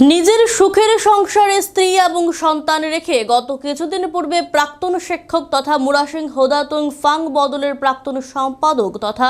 নিজের সুখের সংসারে স্ত্রী এবং সন্তান রেখে গত কিছুদিন পূর্বে প্রাক্তন শিক্ষক তথা মুরাসিং হোদাতুং ফাং বদলের প্রাক্তন সম্পাদক তথা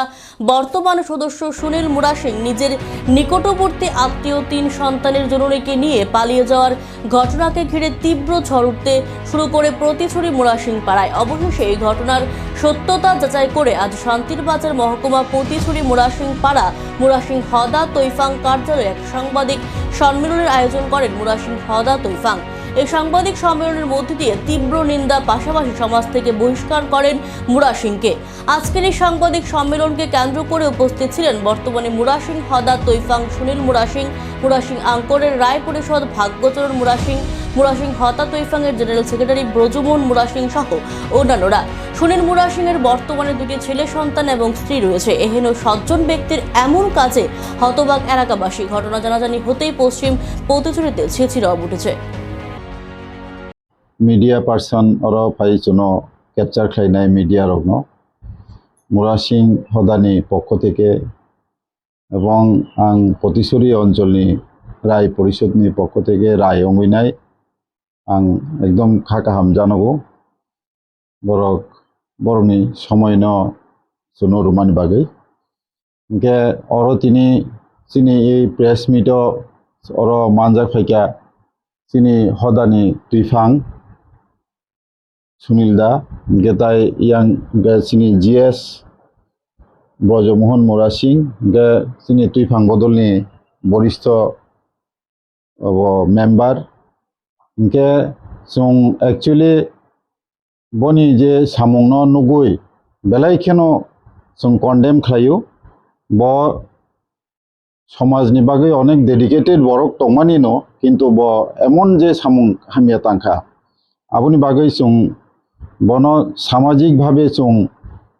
বর্তমান সদস্য সুনীল মুরাসিং নিজের নিকটবর্তী আত্মীয় তিন সন্তানের জননীকে নিয়ে পালিয়ে যাওয়ার ঘটনাকে ঘিরে তীব্র ঝড় উঠতে শুরু করে প্রতিছড়ি মুরাসিং পাড়ায়। অবশেষে এই ঘটনার সত্যতা যাচাই করে আজ শান্তির বাজার মহকুমা প্রতিছড়ি মুরাসিং পাড়া, মুরাসিং হদা তৈফাং কার্যালয়ে এক সাংবাদিক সম্মেলনের আয়োজন করেন মুরাসিম হদা তৈফাং এই সাংবাদিক সম্মেলনের মধ্যে দিয়ে তীব্র নিন্দা পাশাপাশি সমাজ থেকে বহিষ্কার করেন মুরা সিংকে। আজকের এই সাংবাদিক সম্মেলনকে কেন্দ্র করে উপস্থিত ছিলেন বর্তমানে মুরা সিং, হদা তৈফাং, সুনীল মুরা সিং মুরা সিং আঙ্করের রায় পরিষদ, ভাগ্যচরণ মুরা সিং মুরা সিং হতা তৈফাং এর জেনারেল সেক্রেটারি ব্রজমোহন মুরা সিং সহ অন্যান্যরা। সুনীল মুরা সিং এর বর্তমানে দুটি ছেলে, সন্তান এবং স্ত্রী রয়েছে। এহেন সজ্জন ব্যক্তির এমন কাজে হতবাক এলাকাবাসী। ঘটনা জানাজানি হতেই পশ্চিম প্রতিচুরিতে ছিছিরা উঠেছে। मीडिया पर्सन और फाई चुनो कैप्चार खाई मीडिया रग्न মুরা সিং হদানি পক্ষ থেকে এবং আং পতিসুরি অঞ্চলনি রায় পরিষদনি পক্ষ থেকে রায় অঙ্গিনাই আং একদম খাকাহাম জানাব বরক বরমনি সময় ন চুনো রুমানি বাগৈ। ইনকে অর তিনি চিনি এই প্রেস মিট অর মানজাক ফাইকা চিনি হদানি তুইফাং সুনীল দা, গেতাই ইয়াং গে চিনি জিএস, ব্রজমোহন মোরা সিং, গে চিনি তুইফাং বদলনি বরিষ্ঠ মেম্বার। গে চং একচুয়ালি বনি যে সামুংন নুগুই, বেলাই কেন চং কন্ডেম খাইও। ব সমাজনি বাকে অনেক ডেডিকেটেড বরক তংমানি ন, কিন্তু ব এমন যে সামুং হামিয়া তাংখা। আপুনি বাকে চং বন সামাজিকভাৱে চুং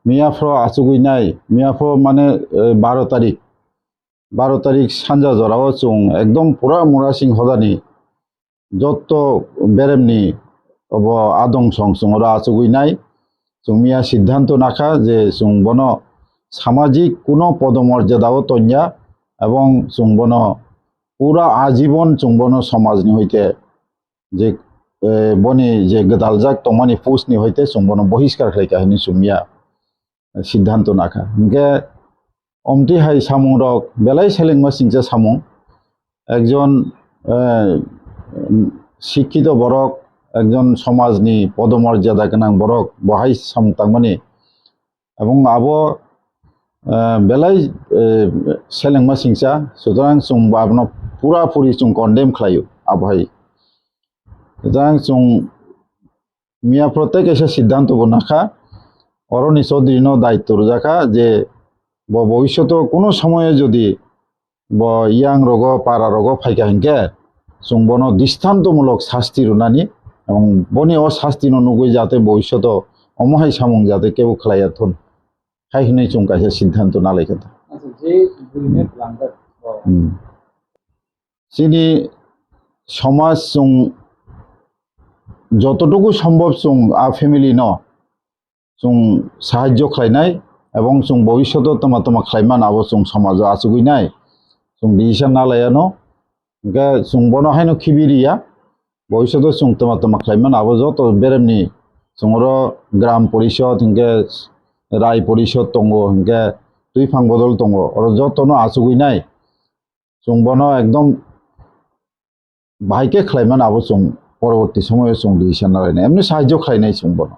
মিয়াফ্র আচুগুই নাই। মিয়াফ্র মানে বাৰ তাৰিখ। বাৰ তাৰিখ সানজা জরাও চুং একদম পুৰা সিং হজানি যত বেরেমনি অব আদং সং চুং ওরা আচুগুই নাই। চুং মিয়া সিদ্ধান্ত নাখা যে চুং বন সামাজিক কোনো পদমর্যাদাও তৈয়া এবং চুংবন পুরা আজীবন চুংবন সমাজনি হইতে যে বনি যে গদালজাক তমানি পুষনি হইতে সুমন বহিষ্কার খাই কাহিনী সুমিয়া সিদ্ধান্ত নাখা। ইনকে অমটি হাই সামু রক, বেলাই সেলিংমা সিংসা সামু। একজন শিক্ষিত বরক একজন সমাজনি পদমর্যাদা গান বরক বহাই সামু তাংমানি। এবং আব বেলাই সেলিংমা সিংসা সুতরাং সুম আপনার পুরাপুরি চুং কন্ডেম খাই আবহাই। সুতরাং চুং মিয়া প্রত্যেক এসে সিদ্ধান্ত নাখা অরণিস দৃঢ় দায়িত্ব রোজাখা যে ব ভবিষ্যতে কোনো সময়ে যদি ব ইয়াং রোগ পাড়া রোগ ফাইকা হিংকে চুংবন দৃষ্টান্তমূলক শাস্তি রুনানি এবং বনি অশাস্তি নুগুই যাতে ভবিষ্যত অমহাই সামুং যাতে কেউ খেলাইয়া থন। খাই হিনে চুমকাইছে সিদ্ধান্ত নালাই কথা চিনি সমাজ চুং যতটুকু সম্ভব চুং ফেমিলি ন, চুং সাহায্য খাইনাই এবং চুং ভবিষ্যতেও তোমা তোমা খাইমান আবো চুং সমাজ আচুগুইনাই চুং ডিসিশন না লায়ানো গে চুং বনহাইনো খিবিরিয়া ভবিষ্যতেও চুং তোমা তোমা খাইমান আবো যত বেরেমনি চুংর গ্রাম পরিষদ হিংগে রায় পরিষদ দঙ্গ হিংগে দুই ফাং বদল দঙ্গ আর যতনো আচুগুইনাই চুং বন একদম ভাইকে খাইমান আবো চুং। পরবর্তী সময়ে চুংলি ইসান এমনি সাহায্য খাই নাই চুংব না